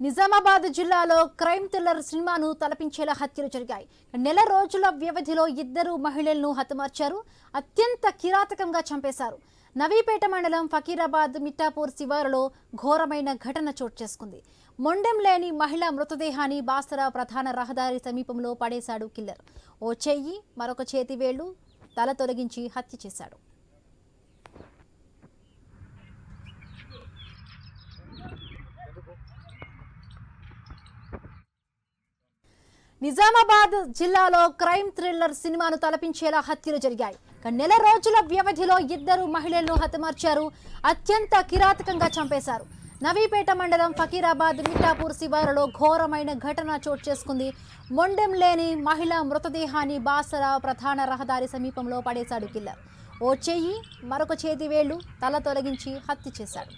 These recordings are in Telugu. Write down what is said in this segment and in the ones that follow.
నిజామాబాద్ జిల్లాలో క్రైమ్ థ్రిల్లర్ సినిమాను తలపించేలా హత్యలు జరిగాయి. నెల రోజుల వ్యవధిలో ఇద్దరు మహిళలను హతమార్చారు. అత్యంత కిరాతకంగా చంపేశారు. నవీపేట మండలం ఫకీరాబాద్ మిట్టాపూర్ శివారులో ఘోరమైన ఘటన చోటు చేసుకుంది. మొండెం లేని మహిళ మృతదేహాన్ని బాసరా ప్రధాన రహదారి సమీపంలో పడేశాడు కిల్లర్. ఓ చెయ్యి మరొక చేతి వేళ్ళు తల తొలగించి హత్య చేశాడు. నిజామాబాద్ జిల్లాలో క్రైమ్ థ్రిల్లర్ సినిమాను తలపించేలా హత్యలు జరిగాయి. నెల రోజుల వ్యవధిలో ఇద్దరు మహిళలను హతమార్చారు. అత్యంత కిరాతకంగా చంపేశారు. నవీపేట మండలం ఫకీరాబాద్ మిఠాపూర్ శివారులో ఘోరమైన ఘటన చోటు చేసుకుంది. మొండెం లేని మహిళ మృతదేహాన్ని బాసరా ప్రధాన రహదారి సమీపంలో పడేశాడు కిల్లర్. ఓ చెయ్యి మరొక చేతి వేళ్ళు తల తొలగించి హత్య చేశాడు.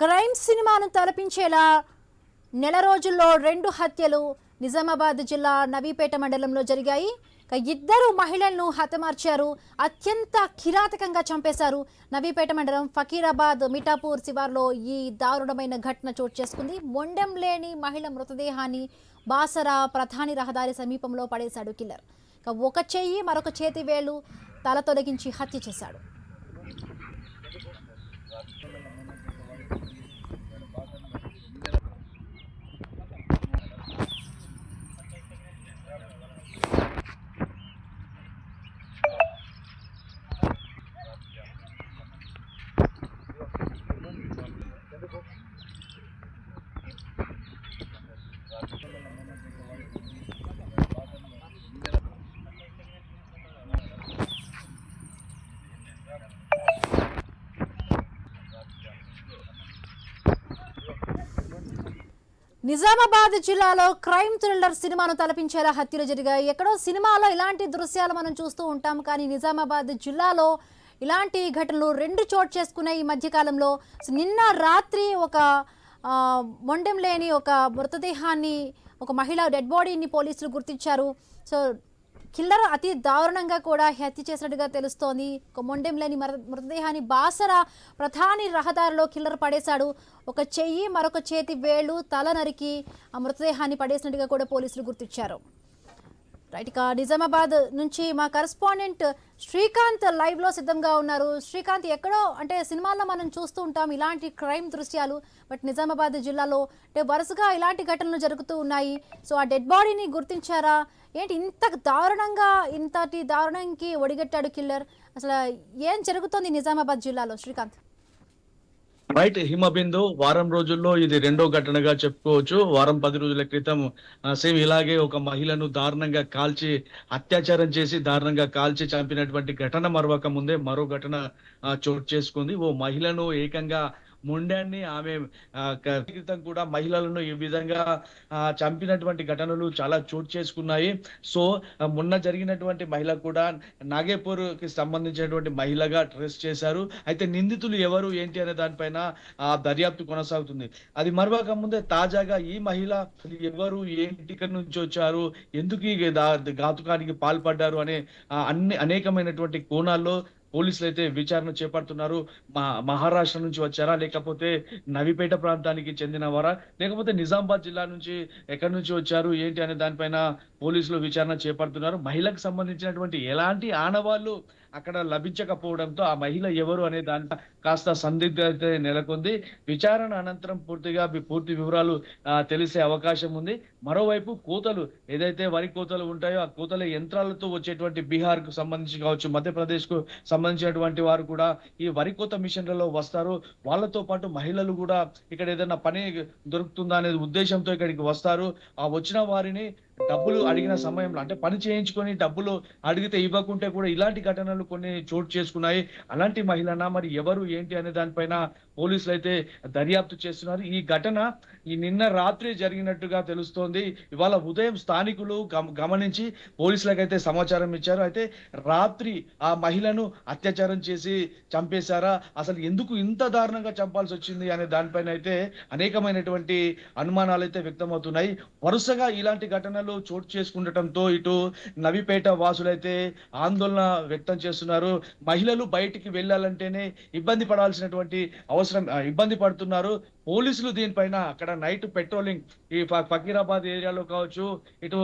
క్రైమ్ సినిమాను తలపించేలా నెల రోజుల్లో రెండు హత్యలు నిజామాబాద్ జిల్లా నవీపేట మండలంలో జరిగాయి. ఇద్దరు మహిళలను హతమార్చారు. అత్యంత కిరాతకంగా చంపేశారు నవీపేట మండలం ఫకీరాబాద్ మిఠాపూర్ శివార్లో ఈ దారుణమైన ఘటన చోటు చేసుకుంది. మొండెం లేని మహిళ మృతదేహాన్ని బాసరా ప్రధాని రహదారి సమీపంలో పడేశాడు కిల్లర్. ఒక చెయ్యి మరొక చేతి వేలు తల తొలగించి హత్య చేశాడు. నిజామాబాద్ జిల్లాలో క్రైమ్ థ్రిల్లర్ సినిమాను తలపించేలా హత్యలు జరిగాయి. ఎక్కడో సినిమాలో ఇలాంటి దృశ్యాలు మనం చూస్తూ ఉంటాం. కానీ నిజామాబాద్ జిల్లాలో ఇలాంటి ఘటనలు రెండు చోటు చేసుకునే ఈ మధ్యకాలంలో నిన్న రాత్రి ఒక మొండెం లేని ఒక మృతదేహాన్ని ఒక మహిళ డెడ్ బాడీని పోలీసులు గుర్తించారు. సో కిల్లర్ అతి దారుణంగా కూడా హత్య చేసినట్టుగా తెలుస్తోంది. ఒక మొండెం లేని మర- మృతదేహాన్ని బాసర ప్రధాని రహదారిలో కిల్లర్ పడేశాడు. ఒక చెయ్యి మరొక చేతి వేళ్ళు తల నరికి ఆ మృతదేహాన్ని పడేసినట్టుగా కూడా పోలీసులు గుర్తించారు. రైట్ ఇక నిజామాబాద్ నుంచి మా కరస్పాండెంట్ శ్రీకాంత్ లైవ్లో సిద్ధంగా ఉన్నారు. శ్రీకాంత్ ఎక్కడో అంటే సినిమాల్లో మనం చూస్తూ ఉంటాం ఇలాంటి క్రైమ్ దృశ్యాలు బట్ నిజామాబాద్ జిల్లాలో అంటే వరుసగా ఇలాంటి ఘటనలు జరుగుతూ ఉన్నాయి. సో ఆ డెడ్ బాడీని గుర్తించారా? ఏంటి ఇంత దారుణంగా ఇంతటి దారుణంకి ఒడిగట్టాడు కిల్లర్? అసలు ఏం జరుగుతోంది నిజామాబాద్ జిల్లాలో? శ్రీకాంత్. రైట్ హిమబిందు వారం రోజుల్లో ఇది రెండో ఘటనగా చెప్పుకోవచ్చు. వారం పది రోజుల క్రితం సేమ్ ఇలాగే ఒక మహిళను దారుణంగా కాల్చి అత్యాచారం చేసి దారుణంగా కాల్చి చంపినటువంటి ఘటన మరొక ముందే మరో ఘటన చోటు చేసుకుంది. ఓ మహిళను ఏకంగా ముండాన్ని ఆమె క్రితం కూడా మహిళలను ఈ విధంగా చంపినటువంటి ఘటనలు చాలా చోటు చేసుకున్నాయి. సో మొన్న జరిగినటువంటి మహిళ కూడా నాగేపూర్కి సంబంధించినటువంటి మహిళగా ట్రెస్ చేశారు. అయితే నిందితులు ఎవరు ఏంటి అనే దానిపైన ఆ దర్యాప్తు కొనసాగుతుంది. అది మరవక ముందే తాజాగా ఈ మహిళ ఎవరు ఏంటి ఇక్కడి నుంచి వచ్చారు ఎందుకు ఈ ఘాతుకానికి పాల్పడ్డారు అనే అన్ని అనేకమైనటువంటి కోణాల్లో పోలీసులు అయితే విచారణ చేపడుతున్నారు. మా మహారాష్ట్ర నుంచి వచ్చారా? లేకపోతే నవిపేట ప్రాంతానికి చెందిన వారా లేకపోతే నిజామాబాద్ జిల్లా నుంచి ఎక్కడి నుంచి వచ్చారు? ఏంటి అనే దానిపైన పోలీసులు విచారణ చేపడుతున్నారు. మహిళకు సంబంధించినటువంటి ఎలాంటి ఆనవాళ్ళు అక్కడ లభించకపోవడంతో ఆ మహిళ ఎవరు అనే దాని కాస్త సందిగ్ధత నెలకొంది. విచారణ అనంతరం పూర్తిగా పూర్తి వివరాలు తెలిసే అవకాశం ఉంది. మరోవైపు కోతలు ఏదైతే వరి కోతలు ఉంటాయో ఆ కోతల యంత్రాలతో వచ్చేటువంటి బీహార్కు సంబంధించి కావచ్చు మధ్యప్రదేశ్కు సంబంధించినటువంటి వారు కూడా ఈ వరి కోత మిషన్లలో వస్తారు. వాళ్ళతో పాటు మహిళలు కూడా ఇక్కడ ఏదైనా పని దొరుకుతుందా అనే ఉద్దేశంతో ఇక్కడికి వస్తారు. ఆ వచ్చిన వారిని డబ్బులు అడిగిన సమయంలో అంటే పని చేయించుకొని డబ్బులు అడిగితే ఇవ్వకుంటే కూడా ఇలాంటి ఘటనలు కొన్ని చోటు చేసుకున్నాయి. అలాంటి మహిళనా మరి ఎవరు ఏంటి అనే దానిపైన పోలీసులు అయితే దర్యాప్తు చేస్తున్నారు. ఈ ఘటన ఈ నిన్న రాత్రి జరిగినట్టుగా తెలుస్తోంది. ఇవాళ ఉదయం స్థానికులు గమనించి పోలీసులకైతే సమాచారం ఇచ్చారు. అయితే రాత్రి ఆ మహిళను అత్యాచారం చేసి చంపేశారా? అసలు ఎందుకు ఇంత దారుణంగా చంపాల్సి వచ్చింది అనే దానిపైన అయితే అనేకమైనటువంటి అనుమానాలు అయితే వ్యక్తమవుతున్నాయి. వరుసగా ఇలాంటి ఘటనలు చోటు చేసుకుండటంతో ఇటు నవిపేట వాసులైతే ఆందోళన వ్యక్తం చేస్తున్నారు. మహిళలు బయటికి వెళ్ళాలంటేనే ఇబ్బంది పడాల్సినటువంటి అవసరం ఇబ్బంది పడుతున్నారు. పోలీసులు దీనిపైన అక్కడ నైట్ పెట్రోలింగ్ ఈ ఫకీరాబాద్ ఏరియాలో కావచ్చు ఇటు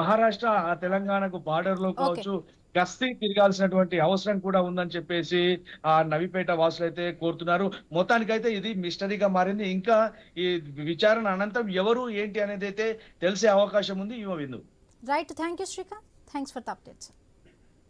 మహారాష్ట్ర తెలంగాణకు బార్డర్లో కావచ్చు గస్తీ తిరగాల్సినటువంటి అవసరం కూడా ఉందని చెప్పేసి ఆ నవిపేట వాసులు అయితే కోరుతున్నారు. మొత్తానికైతే ఇది మిస్టరీగా మారింది. ఇంకా ఈ విచారణ అనంతరం ఎవరు ఏంటి అనేది అయితే తెలిసే అవకాశం ఉంది. యువ విందు. Right, thank you Shrika. Thanks for the updates.